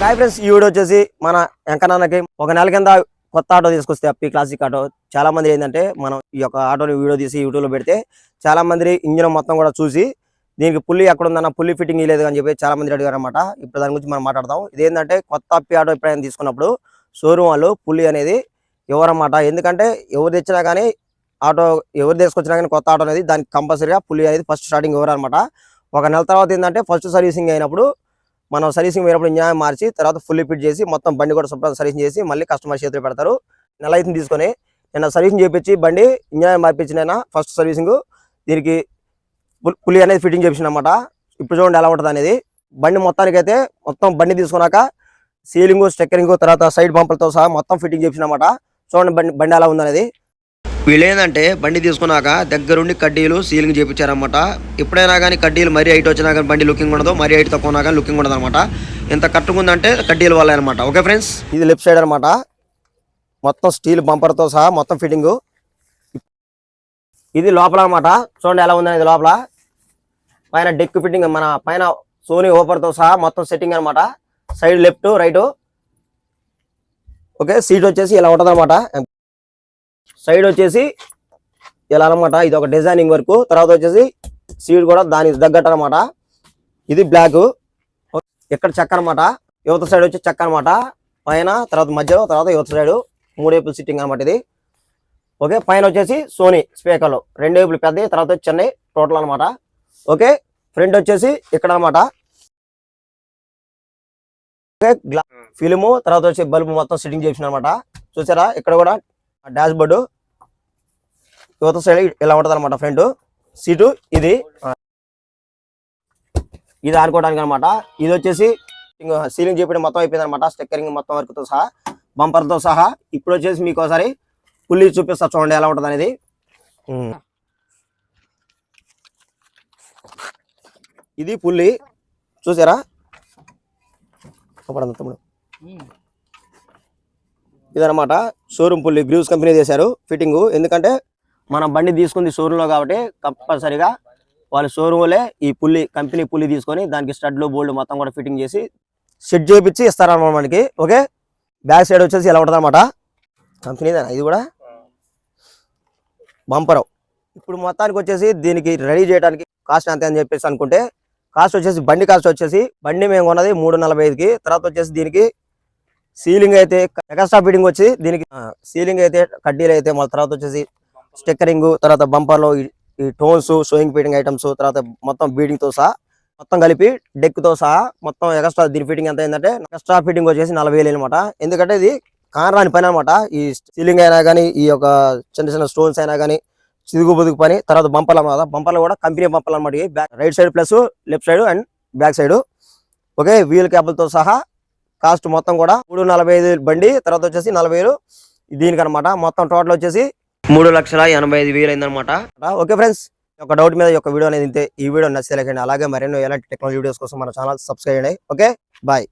Hi friends ఈ video వచ్చేసి మన వెంకనాన్నకి ఒక నెల కింద కొత్త ఆటో తీసుకొస్తే అప్పి క్లాసిక్ ఆటో. చాలా మంది ఏంటంటే మనం ఈ యొక్క ఆటోని వీడియో తీసి యూట్యూబ్లో పెడితే చాలా మంది ఇంజిన్ మొత్తం కూడా చూసి దీనికి పుల్లి ఎక్కడ ఉందన్న పుల్లి ఫిట్టింగ్ లేదు అని చెప్పి చాలా మంది అడిగారు అనమాట ఇప్పుడు దాని గురించి మనం మాట్లాడదాం. ఇదేంటంటే కొత్త అప్పి ఆటో ఎప్పుడైనా తీసుకున్నప్పుడు షోరూమ్ వాళ్ళు పుల్లి అనేది ఎవరన్నమాట ఎందుకంటే ఎవరు తెచ్చినా కానీ ఆటో ఎవరు తీసుకొచ్చినా కానీ కొత్త ఆటో అనేది దానికి కంపల్సరీగా పుల్లి అనేది ఫస్ట్ స్టార్టింగ్ ఎవరు అనమాట ఒక నెల తర్వాత ఏంటంటే ఫస్ట్ సర్వీసింగ్ అయినప్పుడు మనం సర్వీసింగ్ వేరేప్పుడు ఇంజన్ మార్చి తర్వాత ఫుల్ ఫిట్ చేసి మొత్తం బండి కూడా శుభ్రం సర్వీసింగ్ చేసి మళ్ళీ కస్టమర్ చేతిలో పెడతారు. నెల అయితే తీసుకొని. నేను సర్వీసింగ్ చేపించి బండి ఇంజన్ మార్పించిన ఫస్ట్ సర్వీసింగ్ దీనికి పులి అనేది ఫిట్టింగ్ చేపించిన అనమాట ఇప్పుడు చూడండి ఎలా ఉంటుంది అనేది. బండి మొత్తానికైతే మొత్తం బండి తీసుకున్నాక సీలింగ్ స్టెక్కరింగ్ తర్వాత సైడ్ పంపులతో సహా మొత్తం ఫిట్టింగ్ చేపించిన అనమాట చూడండి బండి బండి ఎలా ఉందనేది. వీళ్ళు ఏంటంటే బండి తీసుకున్నాక దగ్గరుండి కడ్డీలు సీలింగ్ చేయించారనమాట ఎప్పుడైనా కానీ కడ్డీలు మరీ హైట్ వచ్చినా కానీ బండి లుకింగ్ ఉండదు మరీ హైట్ తక్కువ ఉన్నా కానీ లుకింగ్ ఉండదు అనమాట ఎంత కట్టుకుందంటే కడ్డీల వల్ల అనమాట ఓకే ఫ్రెండ్స్? ఇది లెఫ్ట్ సైడ్ అనమాట మొత్తం స్టీల్ బంపర్తో సహా మొత్తం ఫిట్టింగ్. ఇది లోపల అనమాట చూడండి ఎలా ఉందనేది లోపల. పైన డెక్ ఫిట్టింగ్ మన పైన సోనీ ఓపర్తో సహా మొత్తం సెట్టింగ్ అనమాట side left right. Okay seat వచ్చేసి ఇలా ఉంటుంది అనమాట సైడ్ వచ్చేసి ఇలా అనమాట ఇది ఒక డిజైనింగ్ వర్క్. తర్వాత వచ్చేసి సీట్ కూడా దానికి తగ్గట్టు అనమాట ఇది బ్లాక్. ఇక్కడ చెక్క అనమాట యువత సైడ్ వచ్చి చెక్క అనమాట పైన తర్వాత మధ్యలో తర్వాత యువత సైడ్ మూడు వైపులు సిట్టింగ్ అనమాట ఇది. ఓకే పైన వచ్చేసి సోనీ స్పీకర్లు. రెండు వైపులు పెద్దవి తర్వాత వచ్చి చెన్నై టోటల్ అనమాట ఓకే ఫ్రంట్ వచ్చేసి ఇక్కడ అనమాట ఓకే ఫిలిము తర్వాత వచ్చి బల్బు మొత్తం సిట్టింగ్ చేసిన అనమాట చూసారా? ఇక్కడ కూడా డాష్ బోర్డు యువత సైడ్ ఇలా ఉంటుంది అనమాట ఫ్రంట్. సీటు ఇది ఇది ఆడుకోవడానికి అనమాట ఇది వచ్చేసి సీలింగ్ చేపడం మొత్తం అయిపోయింది అనమాట స్టెక్కరింగ్ మొత్తం వర్క్ సహా బంపర్తో సహా. ఇప్పుడు వచ్చేసి మీకు ఒకసారి పుల్లి చూపిస్తా చూడండి ఎలా ఉంటుంది అనేది ఇది పుల్లి. చూసారా? ఒకడు తమ్ముడు. ఇదనమాట షోరూమ్ పుల్లి గ్రీవ్స్ కంపెనీ చేశారు. ఫిట్టింగ్. ఎందుకంటే మనం బండి తీసుకుంది షోరూమ్లో కాబట్టి కంపల్సరిగా వాళ్ళ షోరూమ్ లే ఈ పుల్లి కంపెనీ పుల్లి తీసుకొని దానికి స్టడ్లు బోల్డ్ మొత్తం కూడా ఫిట్టింగ్ చేసి సెట్ చేయించి ఇస్తారనమాట మనకి. ఓకే? బ్యాక్ సైడ్ వచ్చేసి ఎలా ఉంటుంది అనమాట కంపెనీదేనా ఇది కూడా? బంపర్. ఇప్పుడు మొత్తానికి వచ్చేసి దీనికి రెడీ చేయడానికి కాస్ట్ ఎంత అని చెప్పేసి అనుకుంటే కాస్ట్ వచ్చేసి బండి కాస్ట్ వచ్చేసి బండి మేము కొన్నది మూడు నలభై ఐదుకి తర్వాత వచ్చేసి దీనికి సీలింగ్ అయితే ఎక్స్ట్రా ఫిట్టింగ్ వచ్చి దీనికి సీలింగ్ అయితే కడ్డీలు అయితే మళ్ళీ తర్వాత వచ్చేసి స్టిక్కరింగ్ తర్వాత బంపర్లో ఈ- టోన్స్ షోయింగ్ ఫిట్టింగ్ ఐటమ్స్ తర్వాత మొత్తం బీడింగ్తో సహా మొత్తం కలిపి డెక్తో సహా మొత్తం ఎక్స్ట్రా దీని ఫిట్టింగ్ ఎంత అయిందంటే ఎక్స్ట్రా ఫిట్టింగ్ వచ్చేసి నలభై వేలు అనమాట ఎందుకంటే ఇది కానరాని పని అనమాట ఈ సీలింగ్ అయినా కానీ ఈ యొక్క చిన్న చిన్న స్టోన్స్ అయినా కానీ చిదుగు బుదుగు పని తర్వాత బంపర్లు అనమాట బంపర్లు కూడా కంపెనీ బంపర్లు అనమాట back right side plus left side and back side. Okay wheel క్యాబుల్తో సహా కాస్ట్ మొత్తం కూడా మూడు నలభై ఐదు బండి తర్వాత వచ్చేసి నలభై వేలు. దీనికి అనమాట మొత్తం టోటల్ వచ్చేసి మూడు లక్షల ఎనభై ఐదు వేలు అయిందనమాట ఓకే ఫ్రెండ్స్ ఒక డౌట్ మీద ఒక వీడియో అనేది ఈ వీడియో నచ్చితే లేకండి అలాగే మరెన్నో ఎలాంటి టెక్నాలజీ వీడియోస్ కోసం మన ఛానల్ సబ్స్క్రైబ్ చేయండి. Okay bye